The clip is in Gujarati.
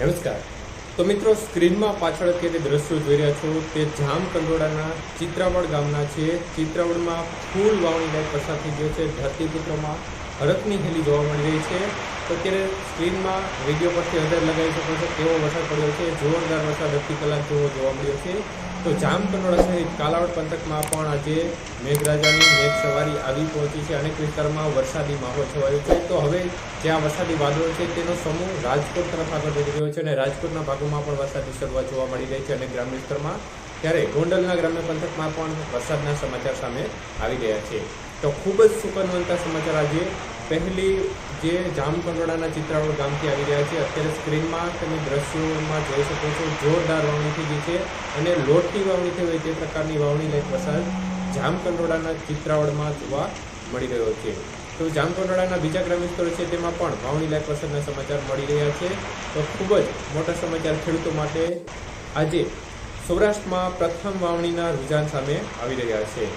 નમસ્કાર. તો મિત્રો, સ્ક્રીનમાં પાછળ અત્યારે દ્રશ્યો જોઈ રહ્યા છો, તે જામ કંડોળાના ચિત્રાવડ ગામના છે. ચિત્રાવડમાં ફૂલ વાવણી લાઈટ પસાર થઈ ગયો છે. ધરતીપુત્રોમાં હરકની હેલી જોવા મળી રહી છે. તો અત્યારે સ્ક્રીનમાં વીડિયો પરથી અંદાજ લગાવી શકો છો. કેવો વરસાદ પડ્યો છે? જોરદાર વરસાદ અડધી કલાક જેવો જોવા મળ્યો છે. તો જામ કંડોળા સહિત કાલાવડ પંથકમાં પણ આજે મેઘરાજાની મેઘ સવારી આવી પહોંચી છે અનેક વિસ્તારમાં વરસાદી માહોલ છવાયો છે. તો હવે જ્યાં વરસાદી વાદળો છે તેનો સમૂહ રાજકોટ તરફ આગળ વધી રહ્યો છે અને રાજકોટના ભાગોમાં પણ વરસાદી શરૂઆત જોવા મળી રહી છે અને ગ્રામ્ય વિસ્તારમાં ત્યારે ગોંડલના ગ્રામ્ય પંથકમાં પણ વરસાદના સમાચાર સામે આવી રહ્યા છે. તો ખૂબ જ સુકનવંતા સમાચાર આજે પહેલી જે જામકંડોળાના ચિત્રાવડ ગામથી આવી રહ્યા છે, અત્યારે સ્ક્રીનમાં તમે દ્રશ્યોમાં જોઈ શકો છો, જોરદાર વાવણી થઈ ગઈ છે અને લોટની વાવણી થઈ હોય તે પ્રકારની વાવણી લાયક વરસાદ જામકંડોળાના ચિત્રાવડમાં જોવા મળી રહ્યો છે. તો જામકંડોળાના બીજા ગ્રામ્ય છે, તેમાં પણ વાવણી લાયક વરસાદના સમાચાર મળી રહ્યા છે. તો ખૂબ જ મોટા સમાચાર ખેડૂતો માટે આજે સૌરાષ્ટ્રમાં પ્રથમ વાવણીના રુઝાન સામે આવી રહ્યા છે.